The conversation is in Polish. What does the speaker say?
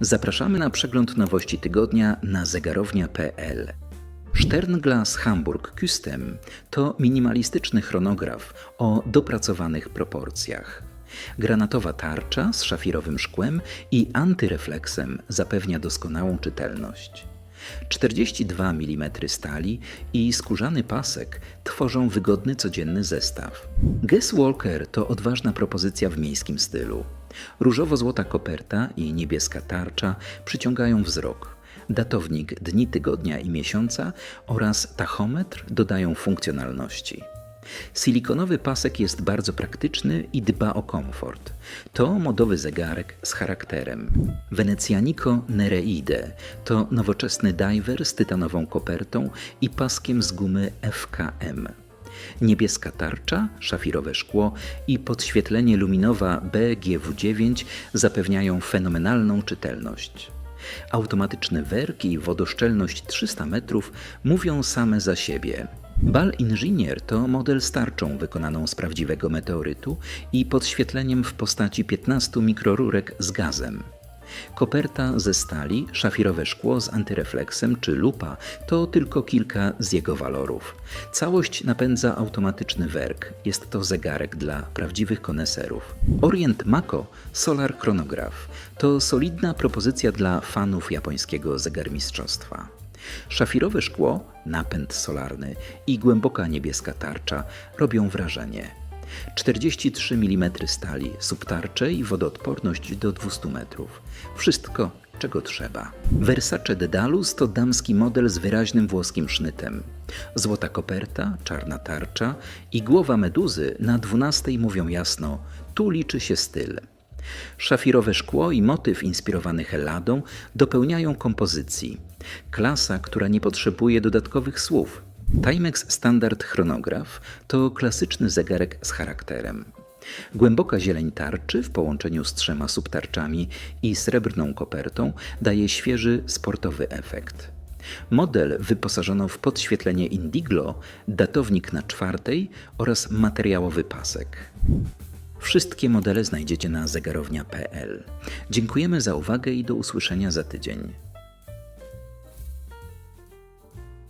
Zapraszamy na przegląd nowości tygodnia na zegarownia.pl. Sternglass Hamburg Custom to minimalistyczny chronograf o dopracowanych proporcjach. Granatowa tarcza z szafirowym szkłem i antyrefleksem zapewnia doskonałą czytelność. 42 mm stali i skórzany pasek tworzą wygodny codzienny zestaw. Guess Walker to odważna propozycja w miejskim stylu. Różowo-złota koperta i niebieska tarcza przyciągają wzrok. Datownik dni tygodnia i miesiąca oraz tachometr dodają funkcjonalności. Silikonowy pasek jest bardzo praktyczny i dba o komfort. To modowy zegarek z charakterem. Venetianico Nereide to nowoczesny diver z tytanową kopertą i paskiem z gumy FKM. Niebieska tarcza, szafirowe szkło i podświetlenie luminowa BGW9 zapewniają fenomenalną czytelność. Automatyczny werk i wodoszczelność 300 metrów mówią same za siebie. Bal Ingenier to model z tarczą wykonaną z prawdziwego meteorytu i podświetleniem w postaci 15 mikrorurek z gazem. Koperta ze stali, szafirowe szkło z antyrefleksem czy lupa to tylko kilka z jego walorów. Całość napędza automatyczny werk. Jest to zegarek dla prawdziwych koneserów. Orient Mako Solar Chronograph to solidna propozycja dla fanów japońskiego zegarmistrzostwa. Szafirowe szkło, napęd solarny i głęboka niebieska tarcza robią wrażenie. 43 mm stali, subtarcze i wodoodporność do 200 metrów. Wszystko, czego trzeba. Versace Dedalus to damski model z wyraźnym włoskim sznytem. Złota koperta, czarna tarcza i głowa meduzy na 12 mówią jasno: tu liczy się styl. Szafirowe szkło i motyw inspirowany Helladą dopełniają kompozycji. Klasa, która nie potrzebuje dodatkowych słów. Timex Standard Chronograf to klasyczny zegarek z charakterem. Głęboka zieleń tarczy w połączeniu z trzema subtarczami i srebrną kopertą daje świeży, sportowy efekt. Model wyposażono w podświetlenie Indiglo, datownik na czwartej oraz materiałowy pasek. Wszystkie modele znajdziecie na zegarownia.pl. Dziękujemy za uwagę i do usłyszenia za tydzień.